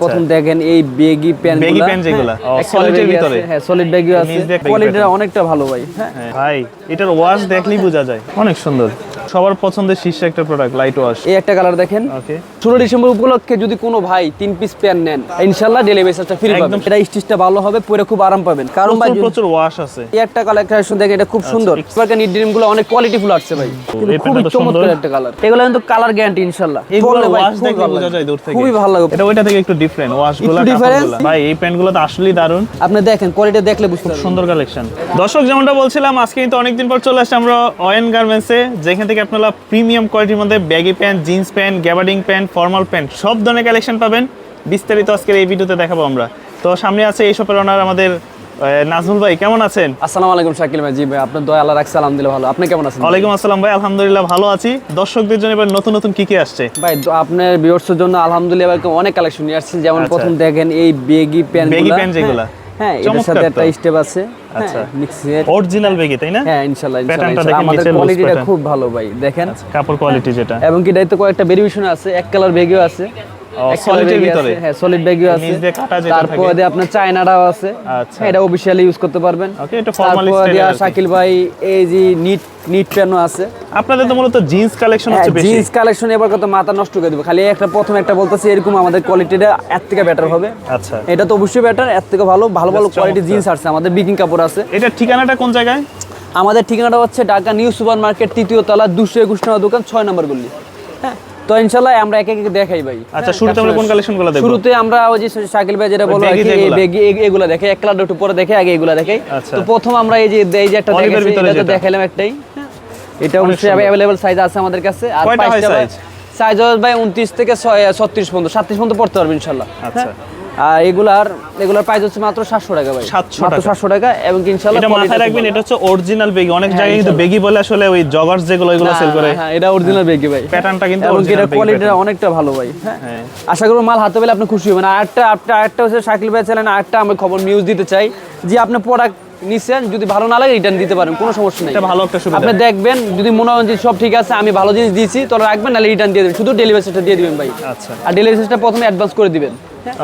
প্রথম দেখেন এই বেগি প্যান্ট বেগি pant যেগুলা? সলিডের ভিতরে? হ্যাঁ সলিড ব্যাগই আছে। কোয়ালিটিটা অনেকটা ভালো ভাই হ্যাঁ। হ্যাঁ, ভাই এটার ওয়াশ দেখলেই বোঝা যায়। অনেক সুন্দর। সবার পছন্দের শীর্ষ একটা প্রোডাক্ট লাইট ওয়াশ এই একটা কালার দেখেন। ওকে ষোলো ডিসেম্বর উপলক্ষে যদি কোনো ভাই তিন পিস প্যান্ট নেন ইনশাল্লাহ ডেলিভারি চার্জটা ফ্রি পাবেন। এটা স্টিচটা ভালো হবে পরে খুব আরাম পাবেন। কারণ ভাই প্রচুর ওয়াশ আছে। এই একটা কালেকশন দেখেন এটা খুব সুন্দর। এবারকার নিট ড্রিমগুলো অনেক কোয়ালিটি ফুল আসছে ভাই। এই খুবই চমৎকার একটা কালার এগুলো কিন্তু কালার গ্যারান্টি ইনশাল্লাহ এগুলো পরলে ভাই ওয়াশ দেখলে বোঝা যায় দূর থেকে। খুবই ভালো লাগবে এটা ওইটা থেকে একটু ডিফারেন্ট ওয়াশগুলো একটু difference? ভাই এই প্যান্টগুলো তো আসলেই দারুণ। আপনি দেখেন কোয়ালিটি দেখলে বুঝতে পারবেন। সুন্দর কালেকশন দর্শক যেমনটা বলছিলাম আজকে কিন্তু অনেকদিন পর চলে আসছে আমরা অয়েন গার্মেন্টসে যেখান থেকে আপনারা প্রিমিয়াম কোয়ালিটির মধ্যে baggy pant jeans pant gabardine pant formal pant সব ধরনের কালেকশন পাবেন। বিস্তারিত আজকের এই ভিডিওতে দেখাবো আমরা। তো সামনে আছে এই শপের ওনার আমাদের নাজমুল ভাই কেমন আছেন? আসসালামু আলাইকুম শাকিল ভাই। জি ভাই আপনার দয়া আল্লাহ রাখছে আলহামদুলিল্লাহ ভালো। আপনি কেমন আছেন? ওয়ালাইকুম আসসালাম ভাই আলহামদুলিল্লাহ ভালো আছি। দর্শকদের জন্য এবার নতুন নতুন কি কি আসছে? ভাই আপনার ভিউয়ার্সের জন্য আলহামদুলিল্লাহ অনেক কালেকশন নিয়ে আসছি যেমন আচ্ছা। প্রথম দেখেন এই বেগি প্যান্ট বেগি pant যেগুলা? হ্যাঁ এটার সাথে একটা স্টেপ আছে। আচ্ছা। মিক্সের অরিজিনাল বেগি তাই না? হ্যাঁ ইনশাআল্লাহ ইনশাআল্লাহ আমাদের কোয়ালিটিটা খুব ভালো ভাই দেখেন। কাপড় কোয়ালিটি যেটা। এবং কি দায়িত্ব কয়েকটা ভেরিয়েশন আছে এক কালার বেগেও আছে। ভিতরে? আছে। হ্যাঁ সলিড ব্যাগও আছে। নিচ দিয়ে কাটা যেটা তারপর দিয়ে আপনার চায়নাটাও আছে। আচ্ছা। হ্যাঁ, এটা অফিশিয়ালি ইউজ করতে পারবেন। শাকিল ভাই এই যে নিট নিট প্যানও আছে। আপনাদের তো মূলত জিন্স কালেকশন হচ্ছে বেশি। জিন্স কালেকশন এবার কত মাথা নষ্ট করে দেবো। খালি একটা প্রথম একটা বলতেছি এরকম আমাদের কোয়ালিটিটা এর থেকে বেটার হবে। আচ্ছা। এটা তো অবশ্যই বেটার এর থেকে ভালো ভালো ভালো কোয়ালিটি জিন্স আছে আমাদের বিকিং কাপড় আছে। ঠিকানাটা কোন জায়গায়? আমাদের ঠিকানাটা হচ্ছে ঢাকা নিউ সুপার মার্কেট তৃতীয় তলা দুশো একুশ নম্বর দোকান ছয় নম্বর গল্লি হ্যাঁ তো আমরা এক এক দেখাই ভাই আচ্ছা হ্যাঁ, শুরুতে আমরা কোন দেখব শুরুতে আমরা ওই যে শাকিল ভাই যেটা বলো এগুলা দেখে এক কালার একটু পরে দেখে আগে এগুলা দেখাই আচ্ছা। তো প্রথম আমরা এই যে এই যে একটা ভিতরে এটা দেখাইলাম একটাই হ্যাঁ। এটা অবশ্যই। অ্যাভেলেবল সাইজ আছে আমাদের কাছে আর হয়? সাইজ হবে ভাই উনত্রিশ থেকে ছত্রিশ পর্যন্ত সাতত্রিশ পর্যন্ত পড়তে পারবে ইনশাল্লাহ আচ্ছা। হ্যাঁ। আর এগুলার এগুলার প্রাইস হচ্ছে মাত্র সাতশো টাকা ভাই। 700 টাকা। সাতশো টাকা এবং কি ইনশাল্লাহ এটা মাথায় রাখবেন এটা হচ্ছে অরিজিনাল বেগি অনেক হ্যাঁ, জায়গায় কিন্তু বেগি বলে আসলে ওই জগার্স যেগুলো এগুলো সেল করে। হ্যাঁ, হ্যাঁ, এটা অরিজিনাল বেগি ভাই। Patternটা কিন্তু এবং এটা কোয়ালিটিটা অনেকটা ভালো ভাই হ্যাঁ। হ্যাঁ। আশা করব মাল হাতে পেলে আপনি খুশি হবেন। আর একটা আরেকটা হচ্ছে শাকিল ভাই আরেকটা আমি খবর নিউজ দিতে চাই যে আপনি প্রোডাক্ট নিচ্ছেন যদি ভালো না লাগে রিটার্ন দিতে পারেন কোনো সমস্যা নেই। এটা ভালো একটা সুবিধা। আপনি দেখবেন যদি মনে হয় যে সব ঠিক আছে আমি ভালো জিনিস দিয়েছি তাহলে রাখবেন নাহলে রিটার্ন দিয়ে দেবেন। শুধু ডেলিভারি চার্জটা দিয়ে দিবেন ভাই। আচ্ছা। আর ডেলিভারি চার্জটা প্রথমে অ্যাডভান্স করে দিবেন।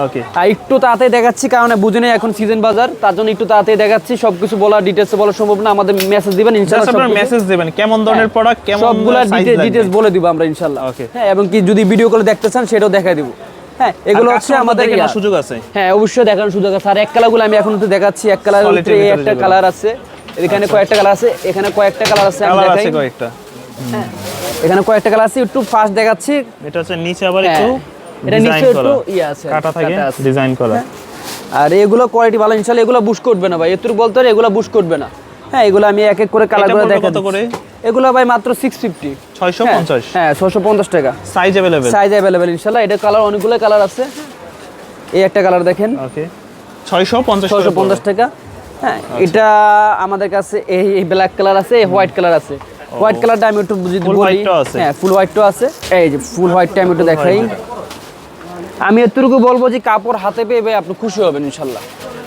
ওকে। আর একটু তাড়াতাড়ি দেখাচ্ছি কারণ বুঝে নেই এখন সিজন বাজার তার জন্য একটু তাড়াতাড়ি দেখাচ্ছি। সবকিছু বলা ডিটেলসে বলা সম্ভব না আমাদের মেসেজ দিবেন ইনশাআল্লাহ আপনারা মেসেজ দিবেন কেমন ধরনের প্রোডাক্ট কেমন সবগুলা ডিটেলস বলে দিব আমরা ইনশাল্লাহ Okay. হ্যাঁ এবং কি যদি ভিডিও কলে দেখতে চান সেটাও দেখাই দিব। হ্যাঁ এগুলো হচ্ছে আমাদের। সুযোগ আছে। হ্যাঁ অবশ্যই দেখানোর সুযোগ আছে। আর এক কালারগুলো আমি এখন একটু দেখাচ্ছি এক কালার একটা কালার আছে। এখানে কয়েকটা কালার আছে এখানে কয়েকটা কালার আছে আমি দেখাই। কয়েকটা। এখানে কয়েকটা কালার আছে একটু ফাস্ট দেখাচ্ছি। এটা হচ্ছে নিচে আবার হ্যাঁ, একটু। এটা ডিজাইন নিচে একটু করা ইয়ে আছে আর কি, কাটা থাকে কাটা আছে। ডিজাইন করা আর এগুলো কোয়ালিটি ভালো ইনশাল্লাহ এগুলো বুশ করবে না ভাই এত বলতে পারি এগুলো বুশ করবে না হ্যাঁ এগুলো আমি এক এক করে কালার এটা করে পড়বে দেখা কত করে? এগুলো ভাই মাত্র সিক্স ফিফটি 650 হ্যাঁ ছশো পঞ্চাশ টাকা সাইজ अवेलेबल সাইজ অ্যাভেলেবেল ইনশাল্লাহ এটা কালার অনেকগুলো কালার আছে এই একটা কালার দেখেন ওকে 650 ছশো পঞ্চাশ টাকা হ্যাঁ এটা আমাদের কাছে এই এই ব্ল্যাক কালার আছে এই হোয়াইট কালার আছে হোয়াইট কালারটা আমি একটু যদি Full বলি white টাও আছে? হ্যাঁ ফুল হোয়াইটটাও আছে এই যে ফুল হোয়াইটটা আমি একটু দেখাই আমি এতটুকু বলব যে কাপড় হাতে পেয়ে ভাই আপনি খুশি হবেন ইনশাল্লাহ।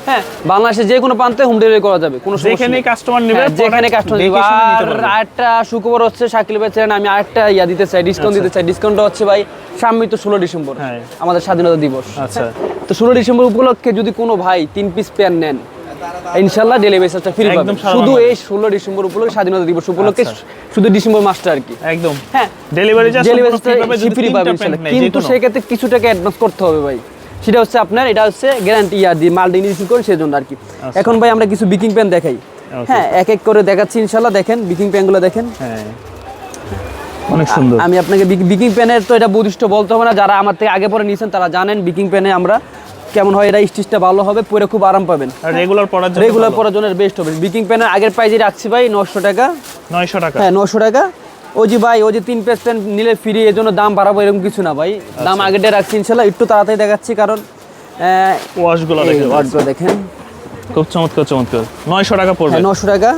হ্যাঁ বাংলাদেশে যে কোনো প্রান্তে হোম ডেলিভারি করা যাবে কোনো যেখানে কাস্টমার নেবে হ্যাঁ, যেখানে কাস্টমার নেবে। আর আরেকটা সুখবর হচ্ছে শাকিল ভাই ছিলেন আমি আরেকটা ইয়া দিতে চাই ডিসকাউন্ট দিতে চাই। ডিসকাউন্টটা হচ্ছে ভাই সামনে তো ষোলো ডিসেম্বর হ্যাঁ। আমাদের স্বাধীনতা দিবস। আচ্ছা। তো ষোলো ডিসেম্বর উপলক্ষে যদি কোনো ভাই তিন পিস প্যান্ট নেন ইনশাল্লাহ ডেলিভারি চার্জটা ফ্রি পাবেন। শুধু এই ষোলো ডিসেম্বর উপলক্ষে স্বাধীনতা দিবস উপলক্ষে আচ্ছা। শুধু ডিসেম্বর মাসটা আর কি। একদম। হ্যাঁ। ডেলিভারি চার্জ ফ্রি পাবেন কিন্তু। সেক্ষেত্রে কিছু টাকা অ্যাডভান্স করতে হবে ভাই। সেটা হচ্ছে আপনার এটা হচ্ছে গ্যারান্টি ইয়ার দিয়ে মাল রিসিভ করেন সেই জন্য আর কি। এখন ভাই আমরা কিছু বিকিং প্যান্ট দেখাই। হ্যাঁ এক এক করে দেখাচ্ছি ইনশাল্লাহ দেখেন বিকিং প্যান্টগুলো দেখেন। হ্যাঁ। অনেক সুন্দর। আমি আপনাকে বিকিং প্যানের তো এটা বৈশিষ্ট্য বলতে হবে না। যারা আমার থেকে আগে পরে নিয়েছেন তারা জানেন বিকিং প্যানে আমরা কেমন হয় এটা স্টিচটা ভালো হবে পরে খুব আরাম পাবেন। রেগুলার পড়ার জন্য রেগুলার পরার জন্য বেস্ট হবে। বিকিং প্যানের আগের প্রাইজে রাখছি ভাই নশো টাকা। 900 টাকা। হ্যাঁ নশো টাকা। ও জি ভাই ও যে তিন পিস প্যান্ট নিলে ফ্রি এর জন্য দাম বাড়াবো এরকম কিছু না ভাই। দাম আচ্ছা। আগেরটা রাখছি ইনশাল্লাহ একটু তাড়াতাড়ি দেখাচ্ছি কারণ আহ, ওয়াশগুলো এই দেখে ওয়ার্ডগুলো দেখেন। খুব চমৎকার চমৎকার। 900 টাকা পড়বে। হ্যাঁ নশো টাকা।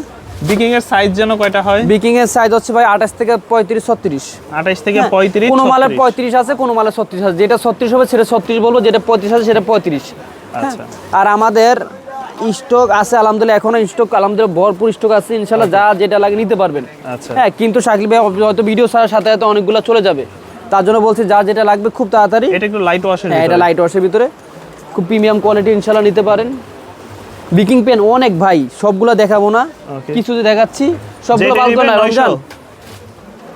বিকিং এর সাইজ যেন কয়টা হয়? বিকিং এর সাইজ হচ্ছে ভাই আঠাশ থেকে পঁয়ত্রিশ ছত্রিশ। 28 থেকে হ্যাঁ, 35 কোনো মালের 36 পঁয়ত্রিশ আছে কোনো মালের ছত্রিশ আছে। যেটা ছত্রিশ হবে সেটা ছত্রিশ বলব যেটা পঁয়ত্রিশ আছে সেটা পঁয়ত্রিশ। আচ্ছা। আর আমাদের স্টক আছে আলহামদুলিল্লাহ এখনও স্টক আলহামদুলিল্লাহ ভরপুর স্টক আছে ইনশাল্লাহ যা যেটা লাগে নিতে পারবেন। আচ্ছা। হ্যাঁ কিন্তু শাকিল ভাই হয়তো ভিডিও ছাড়ার সাথে সাথে অনেকগুলো চলে যাবে। তার জন্য বলছি যা যেটা লাগবে খুব তাড়াতাড়ি। এটা একটু লাইট ওয়াশের হ্যাঁ এটা লাইট ওয়াশের ভিতরে। খুব প্রিমিয়াম কোয়ালিটি ইনশাল্লাহ নিতে পারেন। বিকিং পেন অনেক ভাই সবগুলো দেখাবো না. কিছু দেখাচ্ছি সবগুলো যেটা না রমজান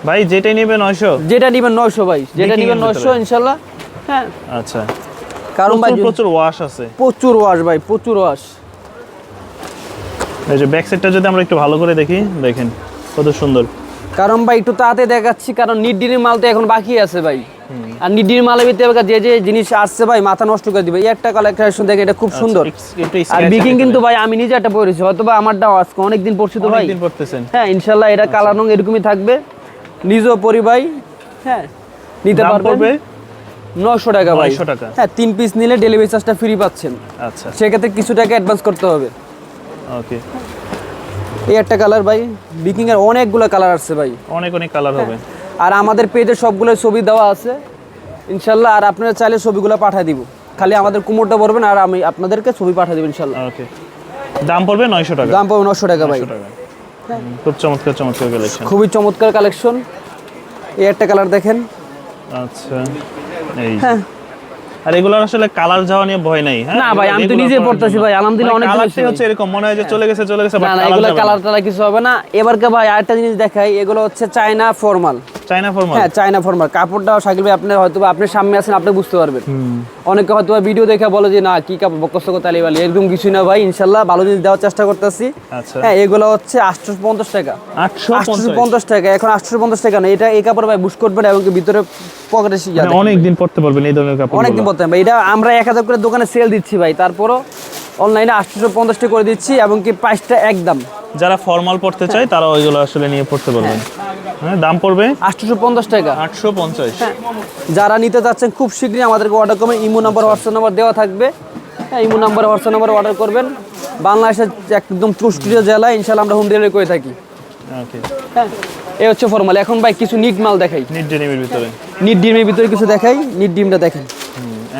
ভাই যেটাই নেবে 900 যেটা নিবেন নয়শো ভাই যেটা নিবেন এর নয়শো ভিতরে। হ্যাঁ। আচ্ছা। কারণ ভাই প্রচুর ওয়াশ আছে। প্রচুর ওয়াশ ভাই প্রচুর ওয়াশ এই যে ব্যাক সাইডটা যদি আমরা একটু ভালো করে দেখি দেখেন কত সুন্দর। কারণ ভাই একটু তাড়াতাড়ি দেখাচ্ছি কারণ নিডির মাল তো এখন বাকি আছে ভাই। আর নিডির মালের ভিতরে যে যে জিনিস আসছে ভাই মাথা নষ্ট করে দিবে। এই একটা কালেকশন দেখে এটা খুব সুন্দর। আচ্ছা, আর বিকিং কিন্তু ভাই আমি নিজে একটা পরেছি হয়তো বা আমারটাও আজকে অনেকদিন পড়ছি তো ভাই। হ্যাঁ ইনশাল্লাহ এটা কালার রং এরকমই থাকবে। নিজেও পরি ভাই। হ্যাঁ নিতে পড়বে? নয়শো টাকা ভাই। টাকা। হ্যাঁ তিন পিস নিলে ডেলিভারি চার্জটা ফ্রি পাচ্ছেন। আচ্ছা। সেক্ষেত্রে কিছু টাকা অ্যাডভান্স করতে হবে। ওকে। এই একটা কালার ভাই বিকিং এর অনেকগুলো কালার আসছে ভাই। অনেক অনেক কালার হবে। আর আমাদের পেজে সবগুলো ছবি দেওয়া আছে। ইনশাল্লাহ আর আপনারা চাইলে ছবিগুলো পাঠিয়ে দিব। খালি আমাদের কুমোরটা ভরবেন আর আমি আপনাদেরকে ছবি পাঠিয়ে দেবো ইনশাল্লাহ। ওকে। দাম পড়বে 900 টাকা? দাম টাকা ভাই। 900 টাকা। হুম, খুব চমৎকার চমৎকার কালেকশন খুবই চমৎকার কালেকশন এই একটা কালার দেখেন। আচ্ছা এই আর এগুলোর আসলে কালার যাওয়া নিয়ে ভয় নাই হ্যাঁ? না ভাই, আমি তো নিজে পড়তাছি ভাই, আলহামদুলিল্লাহ মানে অনেক বেশি হচ্ছে এরকম মনে হয় যে চলে গেছে চলে গেছে না এগুলো কালার টালার কিছু হবে না। এবারকে ভাই আরেকটা জিনিস দেখাই এগুলো হচ্ছে চায়না ফর্মাল ফরমাল হ্যাঁ চায়না ফর্মাল কাপড়টা শাকিল ভাই আপনি হয়তো আপনার সামনে আছেন আপনি বুঝতে পারবেন। অনেকে হয়তো ভিডিও দেখে বলে যে না কি কাপড় তালি বালি কিছু না ভাই ইনশাল্লাহ ভালো জিনিস দেওয়ার চেষ্টা করতেছি। আচ্ছা। হ্যাঁ এগুলো হচ্ছে আটশো পঞ্চাশ টাকা। 850 আটশো পঞ্চাশ টাকা এখন আটশো পঞ্চাশ টাকা না এটা এই কাপড় ভাই বুশ করবেন এবং ভিতরে পকেটে মানে অনেক পড়তে পারবেন এই ধরনের কাপড় অনেকদিন পড়তে হবে এটা আমরা এক হাজার করে দোকানে সেল দিচ্ছি ভাই তারপরও অনলাইনে আটশো পঞ্চাশ টাকা করে দিচ্ছি এবং কি প্রাইসটা একদম। যারা ফর্মাল পড়তে চায় তারা ওইগুলো আসলে নিয়ে পড়তে পারবেন। হ্যাঁ দাম পড়বে? আটশো পঞ্চাশ টাকা। আটশো পঞ্চাশ। যারা নিতে চাচ্ছেন খুব শীঘ্রই আমাদেরকে অর্ডার করবেন। ইমো নাম্বার হোয়াটসঅ্যাপ নাম্বার দেওয়া থাকবে। হ্যাঁ imo number WhatsApp number order করবেন। বাংলাদেশের একদম চৌষ্টিয়া জেলায় ইনশাল্লাহ আমরা হোম ডেলিভারি করে থাকি। ওকে হ্যাঁ এই হচ্ছে ফর্মাল এখন ভাই কিছু নিট মাল দেখাই। নিট ডিমের ভিতরে। নিট ডিমের ভিতরে কিছু দেখাই নিট ডিমটা দেখেন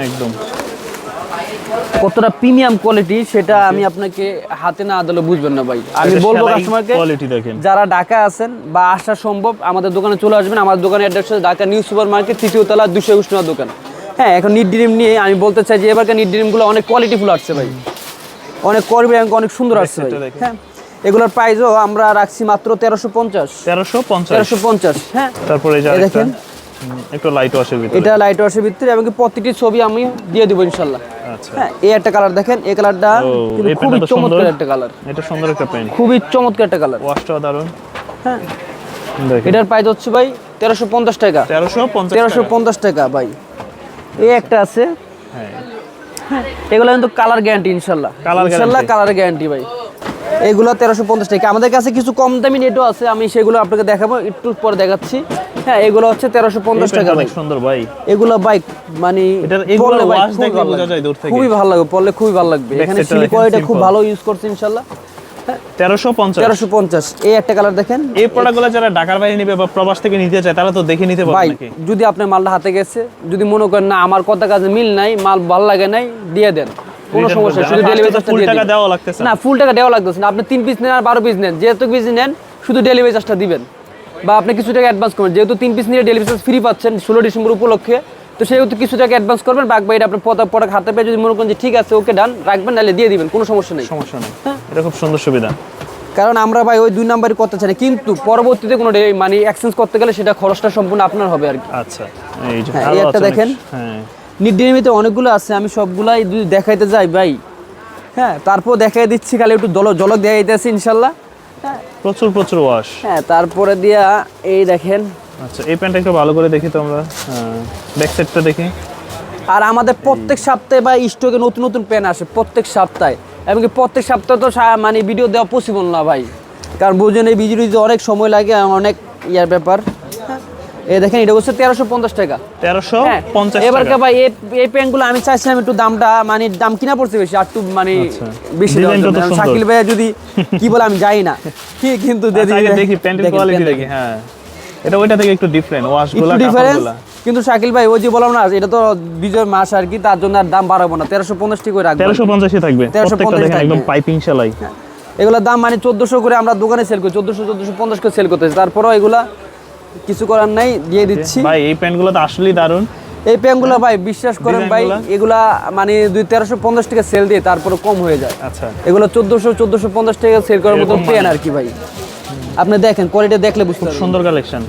একদম। কতটা প্রিমিয়াম কোয়ালিটি সেটা আমি আপনাকে হাতে না দিলে বুঝবেন না ভাই। আমি বলব কাস্টমারকে কোয়ালিটি দেখেন। যারা ঢাকা আছেন বা আসা সম্ভব আমাদের দোকানে চলে আসবেন। আমাদের দোকানের অ্যাড্রেস হচ্ছে ঢাকা নিউ সুপার মার্কেট তৃতীয় তলা দুশো একুশ দোকান। হ্যাঁ এখন নিট ডিম নিয়ে আমি বলতে চাই যে এবারকার নিট ডিমগুলো অনেক কোয়ালিটিফুল আসছে ভাই। অনেক এবং অনেক সুন্দর আসছে ভাই। হ্যাঁ এগুলোর প্রাইসও আমরা রাখছি মাত্র তেরোশো পঞ্চাশ। তেরোশো পঞ্চাশ। তেরোশো পঞ্চাশ হ্যাঁ। তারপরে দেখেন। একটু লাইট ওয়াশের ভিতরে। এটা লাইট ওয়াশের ভিতরে এবং প্রতিটি ছবি আমি দিয়ে দেবো ইনশাল্লাহ। আচ্ছা। হ্যাঁ এই একটা কালার দেখেন এই কালারটা খুবই। চমৎকার একটা কালার এটা সুন্দর একটা পেন খুবই চমৎকার একটা কালার ওয়াশটাও দারুণ। হ্যাঁ। দেখেন। এটার প্রাইস হচ্ছে ভাই তেরোশো পঞ্চাশ টাকা। তেরোশো পঞ্চাশ তেরোশো পঞ্চাশ টাকা ভাই। এই একটা আছে। হ্যাঁ। এগুলো কিন্তু কালার গ্যারান্টি ইনশাল্লাহ। Guarantee। কালার গ্যারান্টি ভাই। এগুলো তেরোশো পঞ্চাশ টাকা। আমাদের কাছে কিছু কম দামি নেটও আছে আমি সেগুলো আপনাকে দেখাবো একটু পরে দেখাচ্ছি। হ্যাঁ এগুলো হচ্ছে তেরোশো পঞ্চাশ টাকা ভাই। সুন্দর ভাই। এগুলো বাইক মানে খুবই ভালো লাগবে। থেকে। খুবই ভালো লাগবে। এখানে side টা সিলি দেখেন, কোয়ালিটি খুব ভালো ইউজ করছে ইনশাল্লাহ। তেরোশো পঞ্চাশ। তেরোশো পঞ্চাশ। এই একটা কালার দেখেন। এই প্রোডাক্টগুলো যারা ঢাকার বাইরে নিবে বা প্রবাস থেকে নিতে চায় তারা তো দেখে নিতে পারবে ভাই যদি আপনার মালটা হাতে গেছে যদি মনে করেন না আমার কথা কাজে মিল নাই মাল ভালো লাগে নাই দিয়ে দেন। কোনো সমস্যা শুধু ডেলিভারি এ টাকা দেওয়া লাগতেছে না। ফুল টাকা দেওয়া লাগতেছে না। আপনি পিস নেন আর বারো পিস নেন। যেহেতু পিস নেন শুধু ডেলিভারি চার্জটা দিবেন। বা আপনি কিছু টাকা অ্যাডভান্স করবেন। যেহেতু পিস নিয়ে ডেলিভারি চার্জ ফ্রি পাচ্ছেন ষোলো ডিসেম্বর উপলক্ষে তো সেহেতু কিছু টাকা অ্যাডভান্স করবেন। বাক বাইরে পতা প্রোডাক্ট হাতে পেয়ে যদি মনে করেন যে ঠিক আছে ওকে ডান রাখবেন নাহলে দিয়ে দিবেন। কোনো সমস্যা নেই। সমস্যা নেই। এটা খুব সুন্দর সুবিধা। কারণ আমরা ভাই ওই দুই নাম্বারই করতে চাই কিন্তু পরবর্তীতে কোনো মানে এক্সচেঞ্জ করতে গেলে সেটা খরচটা সম্পূর্ণ আপনার হবে আর কি। আচ্ছা এই হ্যাঁ, এই একটা দেখেন। হ্যাঁ। নির্দিনিমিতে অনেকগুলো আছে আমি সবগুলাই যদি দেখাইতে যাই ভাই। হ্যাঁ তারপর দেখাই দিচ্ছি খালি একটু জল জলক দেখাইতেছি ইনশাল্লাহ। হ্যাঁ। প্রচুর প্রচুর ওয়াশ হ্যাঁ তারপরে দিয়া এই দেখেন। আচ্ছা এই প্যান্টটা একটু ভালো করে দেখি তো আমরা ব্যাক সাইডটা দেখি। আর আমাদের প্রত্যেক সপ্তাহে বা স্টকে নতুন নতুন পেন আসে প্রত্যেক সপ্তাহে। এমনকি প্রত্যেক সপ্তাহে তো মানে ভিডিও দেওয়া পসিবল না ভাই। কারণ বুঝছেন এই ভিডিওতে অনেক সময় লাগে অনেক ইয়ার ব্যাপার। হ্যাঁ। দেখেন এটা হচ্ছে তেরোশো পঞ্চাশ টাকা। তেরোশো হ্যাঁ পঞ্চাশ এবার টাকা ভাই এই প্যান্টগুলো আমি চাইছিলাম একটু দামটা মানে দাম কিনা পড়ছে বেশি আর একটু মানে আচ্ছা। বেশি। শাকিল ভাইয়া যদি কি বলে আমি জানি না। কি কিন্তু আচ্ছা, দেখি প্যান্টের কোয়ালিটি দেখি। হ্যাঁ। এটা ওইটা থেকে একটু ডিফারেন্ট ওয়াশগুলো ডিফারেন্স কিন্তু শাকিল ভাই ওই যে বললাম না এটা তো বিজয় মাস আর কি তার জন্য আর দাম বাড়াবো না। তেরোশো পঞ্চাশ করে রাখব। তেরোশো পঞ্চাশে থাকবে। 1350 প্রত্যেকটা দেখেন থাকবে। একদম পাইপিং সেলাই। এগুলোর দাম মানে চোদ্দশো করে আমরা দোকানে সেল করি চোদ্দশো চোদ্দশো পঞ্চাশ করে সেল করতেছি। তারপরেও এগুলা কিছু করার নাই দিয়ে দিচ্ছি। ভাই এই প্যান্টগুলো তো আসলেই দারুণ এই প্যান্টগুলো ভাই বিশ্বাস করেন ভাই এগুলা মানে দুই তেরোশো পঞ্চাশ টাকা সেল দিয়ে তারপরে কম হয়ে যায়। আচ্ছা। এগুলো চোদ্দোশো চোদ্দোশো পঞ্চাশ টাকা সেল করার মতো পেন মানে। আর কি ভাই। আপনি দেখেন কোয়ালিটি দেখলে বুঝতে সুন্দর কালেকশন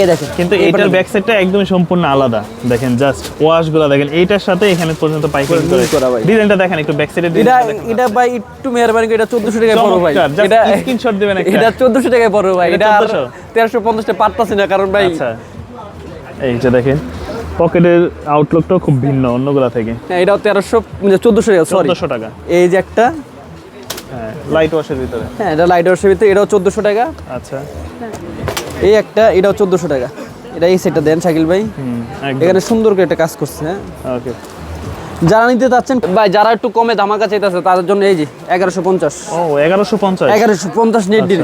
এই দেখেন কিন্তু এইটার ব্যাক সাইডটা একদমই সম্পূর্ণ আলাদা। দেখেন জাস্ট ওয়াশগুলো দেখেন এইটার সাথে এখানে পর্যন্ত পাইকারি করে। করা ভাই। ডিজাইনটা দেখেন একটু ব্যাক সাইডের এটা এটা ভাই একটু মেহরবানি করে এটা চোদ্দোশো টাকায় পড়ো ভাই। এটা screenshot দিবেন একটা। এটা চোদ্দোশো টাকায় পড়ো ভাই। এটা এটা 1400 পঞ্চাশ টাকা পারতাছি না কারণ ভাই আচ্ছা। এই যে দেখেন পকেটের আউটলুকটাও খুব ভিন্ন অন্যগুলা থেকে। হ্যাঁ, এটাও তেরোশো চোদ্দোশো টাকা সরি চোদ্দশো টাকা। এই যে একটা হ্যাঁ লাইট ওয়াশের ভিতরে। হ্যাঁ এটা লাইট ওয়াশের ভিতরে এটাও চোদ্দোশো টাকা। আচ্ছা। এই একটা এটাও চোদ্দোশো টাকা। এটা এই সেটটা দেন শাকিল ভাই। এখানে সুন্দর করে একটা কাজ করছে হ্যাঁ? ওকে। যারা নিতে চাচ্ছেন ভাই যারা একটু কমে ধামাকা চাইতেছে তাদের জন্য এই যে এগারোশো পঞ্চাশ। ও এগারোশো পঞ্চাশ? এগারোশো পঞ্চাশ নেট ডিন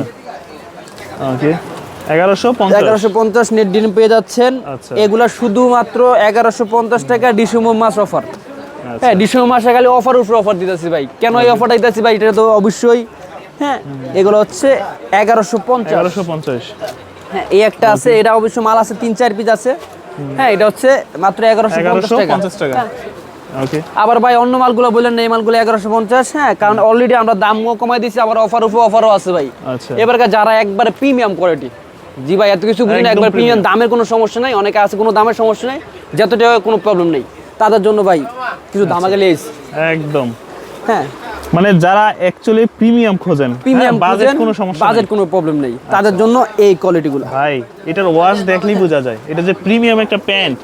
ওকে এগারোশো পঞ্চাশ? নেট ডিন পেয়ে যাচ্ছেন। আচ্ছা। এগুলা শুধুমাত্র এগারোশো পঞ্চাশ টাকা ডিসেম্বর মাস অফার আচ্ছা। হ্যাঁ ডিসেম্বর মাসে খালি অফার উপরে অফার দিতেছি ভাই। কেন এই অফারটা দিতেছি ভাই এটা তো অবশ্যই হ্যাঁ এগুলো হচ্ছে এগারোশো পঞ্চাশ। এগারোশো পঞ্চাশ। হ্যাঁ এই একটা আছে এটা অবশ্য মাল আছে তিন চার পিস আছে। হ্যাঁ এটা হচ্ছে মাত্র এগারোশো পঞ্চাশ টাকা। হ্যাঁ। আবার ভাই অন্য মালগুলো বললেন না এই মালগুলো এগারোশো পঞ্চাশ হ্যাঁ কারণ অলরেডি আমরা দামও কমাই দিচ্ছি আবার অফার উপর অফারও আছে ভাই। আচ্ছা। এবারকার যারা একবারে প্রিমিয়াম কোয়ালিটি জি ভাই এত কিছু বুঝি না একবার প্রিমিয়াম দামের কোনো সমস্যা নাই অনেকে আছে কোনো দামের সমস্যা নাই যতটা কোনো প্রবলেম নেই। তাদের জন্য ভাই কিছু আচ্ছা। দামাকে লেস। একদম। হ্যাঁ। মানে যারা অ্যাকচুয়ালি প্রিমিয়াম খোঁজেন প্রিমিয়াম বাজেট কোনো সমস্যা বাজেট কোনো প্রবলেম নেই। তাদের জন্য এই কোয়ালিটিগুলো ভাই এটার ওয়াশ দেখলেই বোঝা যায়। এটা যে প্রিমিয়াম একটা প্যান্ট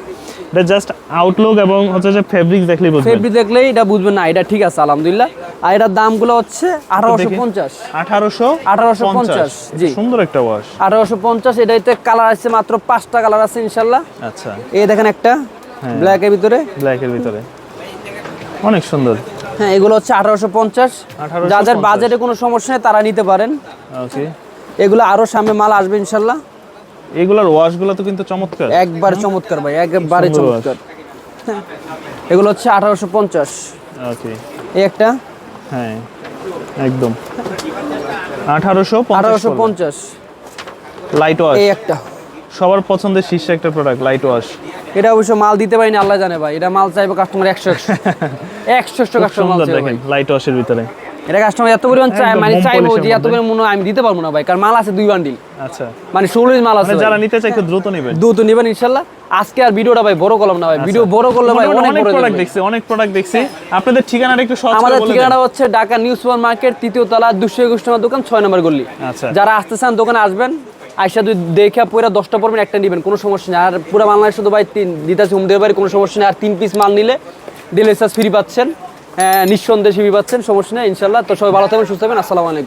এটা জাস্ট আউটলুক এবং হচ্ছে যে ফেব্রিক দেখলেই বুঝবেন। ফেব্রিক দেখলেই এটা বুঝবেন না এটা ঠিক আছে আলহামদুলিল্লাহ। আর এটার দামগুলো হচ্ছে আঠারোশো পঞ্চাশ। আঠারোশো 1850 জি। সুন্দর একটা ওয়াশ আঠারোশো পঞ্চাশ এটাতে কালার আছে মাত্র পাঁচটা কালার আছে ইনশাল্লাহ। আচ্ছা। এই দেখেন একটা হ্যাঁ। ব্ল্যাকের ভিতরে। ব্ল্যাকের ভিতরে। অনেক সুন্দর। হ্যাঁ এগুলো হচ্ছে আঠারোশো পঞ্চাশ। যাদের বাজেটে কোনো সমস্যা নেই তারা নিতে পারেন। ওকে। এগুলো আরও সামনে মাল আসবে ইনশাল্লাহ। এগুলোর ওয়াশগুলো তো কিন্তু চমৎকার। একবার চমৎকার ভাই একবারে চমৎকার। হ্যাঁ। এগুলো হচ্ছে আঠারোশো পঞ্চাশ। ওকে। এই একটা? হ্যাঁ একদম। আঠারোশো আঠারোশো পঞ্চাশ। লাইট ওয়াশ এই একটা। সবার পছন্দের শীর্ষে একটা প্রোডাক্ট লাইট ওয়াশ এটা অবশ্য মাল দিতে পারিনি আল্লাহ জানে ভাই। এটা মাল চাইবে কাস্টমার একশো একশো। একশো একশো কাস্টমার দেখেন লাইট ওয়াশের ভিতরে। এটা কাস্টমার এত পরিমাণ চাই মানে চাইব যে এত পরিমাণ মনে আমি দিতে পারব না ভাই কারণ মাল আছে দুই বান্ডিল আচ্ছা। মানে ষোলো মাল আছে মানে যারা নিতে চাই দ্রুত নেবেন। দুটো নেবেন ইনশাল্লাহ। আজকে আর ভিডিওটা ভাই বড় করলাম না ভাই। ভিডিও বড় করলে ভাই অনেক প্রোডাক্ট দেখছি অনেক প্রোডাক্ট দেখছি। আপনাদের ঠিকানাটা একটু সহজ আমাদের করে বলে ঠিকানাটা। হচ্ছে ঢাকা নিউ সুপার মার্কেট তৃতীয় তলা দুশো একুশ নম্বর দোকান ছয় নম্বর গলি। আচ্ছা। যারা আসতে চান দোকানে আসবেন। আইসা দুই দেখে পুরো দশটা পড়বেন একটা নেবেন কোনো সমস্যা নেই। আর পুরো বাংলাদেশ শুধু ভাই তিন দিতাছি হোম ডেলিভারি কোনো সমস্যা নেই। আর তিন পিস মাল নিলে ডেলিভারি চার্জ ফ্রি পাচ্ছেন। হ্যাঁ, নিঃসন্দেহে ফ্রি পাচ্ছেন সমস্যা নেই ইনশাল্লাহ। তো সবাই ভালো থাকবেন সুস্থ থাকবেন। আসসালামু আলাইকুম।